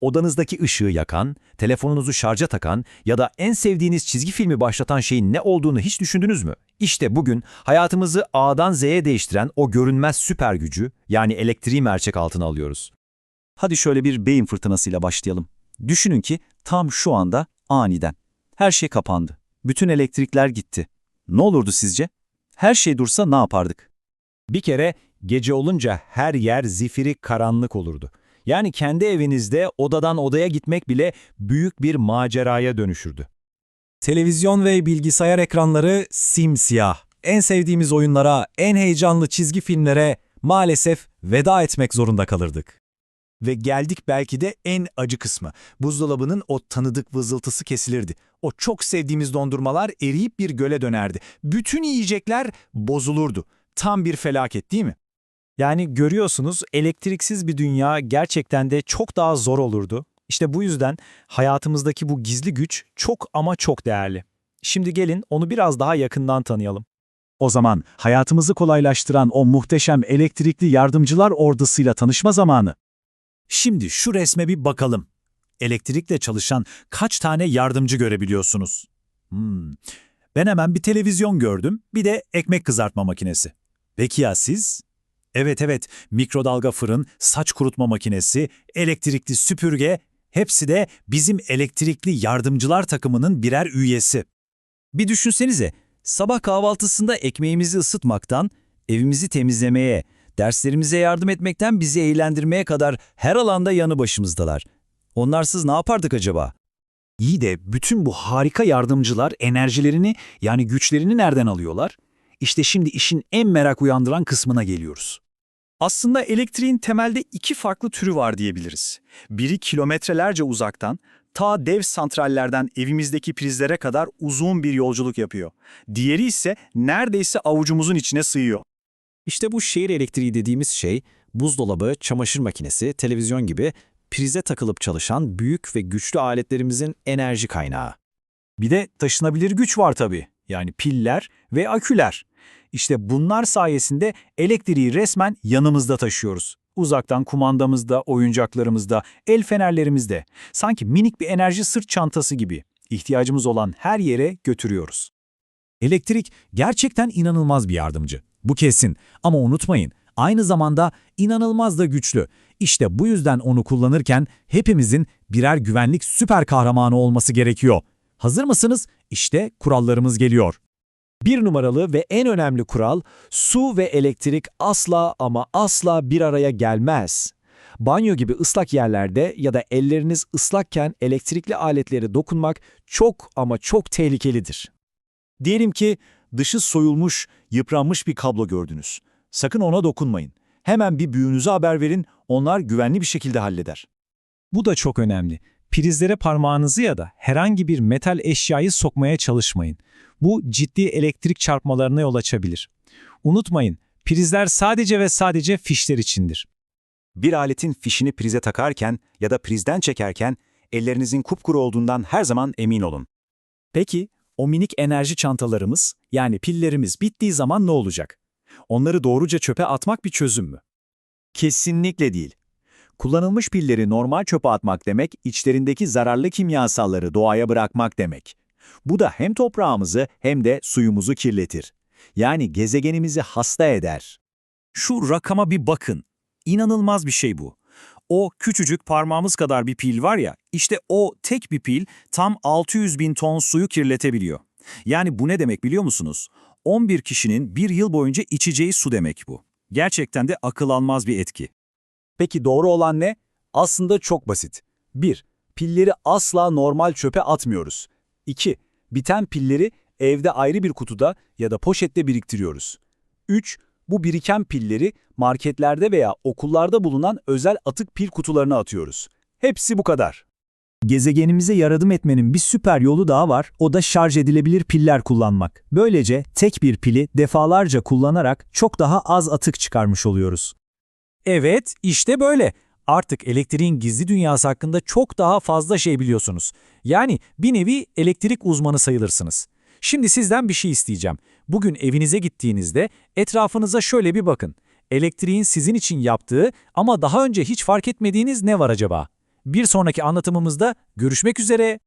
Odanızdaki ışığı yakan, telefonunuzu şarja takan ya da en sevdiğiniz çizgi filmi başlatan şeyin ne olduğunu hiç düşündünüz mü? İşte bugün hayatımızı A'dan Z'ye değiştiren o görünmez süper gücü yani elektriği mercek altına alıyoruz. Hadi şöyle bir beyin fırtınasıyla başlayalım. Düşünün ki tam şu anda aniden. Her şey kapandı. Bütün elektrikler gitti. Ne olurdu sizce? Her şey dursa ne yapardık? Bir kere gece olunca her yer zifiri karanlık olurdu. Yani kendi evinizde odadan odaya gitmek bile büyük bir maceraya dönüşürdü. Televizyon ve bilgisayar ekranları simsiyah. En sevdiğimiz oyunlara, en heyecanlı çizgi filmlere maalesef veda etmek zorunda kalırdık. Ve geldik belki de en acı kısmı. Buzdolabının o tanıdık vızıltısı kesilirdi. O çok sevdiğimiz dondurmalar eriyip bir göle dönerdi. Bütün yiyecekler bozulurdu. Tam bir felaket değil mi? Yani görüyorsunuz elektriksiz bir dünya gerçekten de çok daha zor olurdu. İşte bu yüzden hayatımızdaki bu gizli güç çok ama çok değerli. Şimdi gelin onu biraz daha yakından tanıyalım. O zaman hayatımızı kolaylaştıran o muhteşem elektrikli yardımcılar ordusuyla tanışma zamanı. Şimdi şu resme bir bakalım. Elektrikle çalışan kaç tane yardımcı görebiliyorsunuz? Hmm. Ben hemen bir televizyon gördüm, bir de ekmek kızartma makinesi. Peki ya siz? Evet evet, mikrodalga fırın, saç kurutma makinesi, elektrikli süpürge, hepsi de bizim elektrikli yardımcılar takımının birer üyesi. Bir düşünsenize, sabah kahvaltısında ekmeğimizi ısıtmaktan, evimizi temizlemeye, derslerimize yardım etmekten bizi eğlendirmeye kadar her alanda yanı başımızdalar. Onlarsız ne yapardık acaba? İyi de bütün bu harika yardımcılar enerjilerini yani güçlerini nereden alıyorlar? İşte şimdi işin en merak uyandıran kısmına geliyoruz. Aslında elektriğin temelde iki farklı türü var diyebiliriz. Biri kilometrelerce uzaktan, ta dev santrallerden evimizdeki prizlere kadar uzun bir yolculuk yapıyor. Diğeri ise neredeyse avucumuzun içine sığıyor. İşte bu şehir elektriği dediğimiz şey, buzdolabı, çamaşır makinesi, televizyon gibi prize takılıp çalışan büyük ve güçlü aletlerimizin enerji kaynağı. Bir de taşınabilir güç var tabii. Yani piller ve aküler. İşte bunlar sayesinde elektriği resmen yanımızda taşıyoruz. Uzaktan kumandamızda, oyuncaklarımızda, el fenerlerimizde. Sanki minik bir enerji sırt çantası gibi. İhtiyacımız olan her yere götürüyoruz. Elektrik gerçekten inanılmaz bir yardımcı. Bu kesin. Ama unutmayın, aynı zamanda inanılmaz da güçlü. İşte bu yüzden onu kullanırken hepimizin birer güvenlik süper kahramanı olması gerekiyor. Hazır mısınız? İşte kurallarımız geliyor. Bir numaralı ve en önemli kural, su ve elektrik asla ama asla bir araya gelmez. Banyo gibi ıslak yerlerde ya da elleriniz ıslakken elektrikli aletlere dokunmak çok ama çok tehlikelidir. Diyelim ki dışı soyulmuş, yıpranmış bir kablo gördünüz. Sakın ona dokunmayın. Hemen bir büyüğünüze haber verin, onlar güvenli bir şekilde halleder. Bu da çok önemli. Prizlere parmağınızı ya da herhangi bir metal eşyayı sokmaya çalışmayın. Bu ciddi elektrik çarpmalarına yol açabilir. Unutmayın, prizler sadece ve sadece fişler içindir. Bir aletin fişini prize takarken ya da prizden çekerken ellerinizin kupkuru olduğundan her zaman emin olun. Peki, o minik enerji çantalarımız, yani pillerimiz bittiği zaman ne olacak? Onları doğruca çöpe atmak bir çözüm mü? Kesinlikle değil. Kullanılmış pilleri normal çöpe atmak demek, içlerindeki zararlı kimyasalları doğaya bırakmak demek. Bu da hem toprağımızı hem de suyumuzu kirletir. Yani gezegenimizi hasta eder. Şu rakama bir bakın. İnanılmaz bir şey bu. O küçücük parmağımız kadar bir pil var ya, işte o tek bir pil tam 600 bin ton suyu kirletebiliyor. Yani bu ne demek biliyor musunuz? 11 kişinin bir yıl boyunca içeceği su demek bu. Gerçekten de akıl almaz bir etki. Peki doğru olan ne? Aslında çok basit. 1. Pilleri asla normal çöpe atmıyoruz. 2. Biten pilleri evde ayrı bir kutuda ya da poşette biriktiriyoruz. 3. Bu biriken pilleri marketlerde veya okullarda bulunan özel atık pil kutularına atıyoruz. Hepsi bu kadar. Gezegenimize yardım etmenin bir süper yolu daha var, o da şarj edilebilir piller kullanmak. Böylece tek bir pili defalarca kullanarak çok daha az atık çıkarmış oluyoruz. Evet, işte böyle. Artık elektriğin gizli dünyası hakkında çok daha fazla şey biliyorsunuz. Yani bir nevi elektrik uzmanı sayılırsınız. Şimdi sizden bir şey isteyeceğim. Bugün evinize gittiğinizde etrafınıza şöyle bir bakın. Elektriğin sizin için yaptığı ama daha önce hiç fark etmediğiniz ne var acaba? Bir sonraki anlatımımızda görüşmek üzere.